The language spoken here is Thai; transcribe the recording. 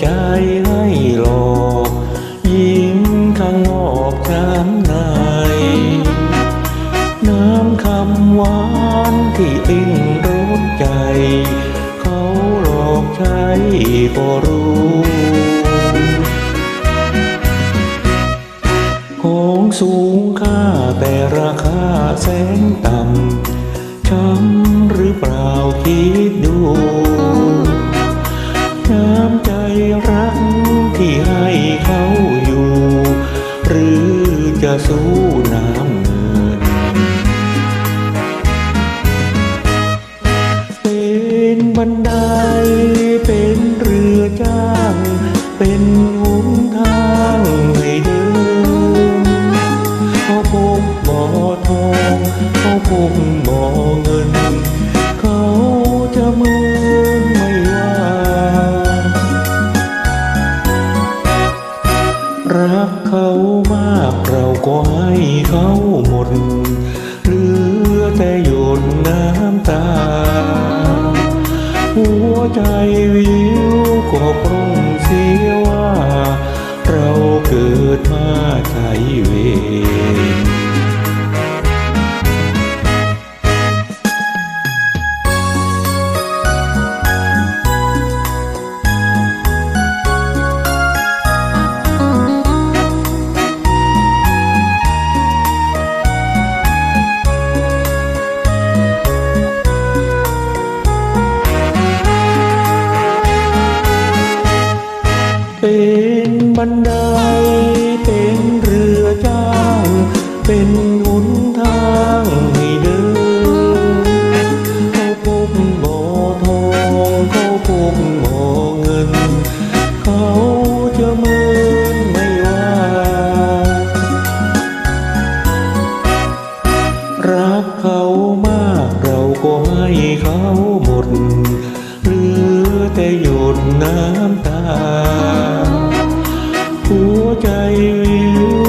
ใจให้หลอกยิ้มข้างนอกช้ำใน น้ำคำหวานที่ติ้งรสใจ เขาหลอกใช้ก็รู้ของสูงค่าแต่ราคาแสนต่ำช้ำหรือเปล่า รือจะสู้น้ำเงิน เป็นบันไดเป็นเรือจ้าง เป็นหนทางให้เดินเขาพบบ่อทองเขาพบบ่อเงินาพเราก็ให้เขาหมดเหลือแต่หยดน้ำตา หัวใจวิวก็ปรุงเสียว่า เราเกิดมา เป็นบันไดเป็นเรือจ้าง เป็นหนทางให้เดินเขาพบบ่อทองเขาพบบ่อเงิน เขาจะเมือนไม่ว่า รักเขามากเราก็ให้เขาหมดเหลือแต่หยดน้ำตา ใจวิว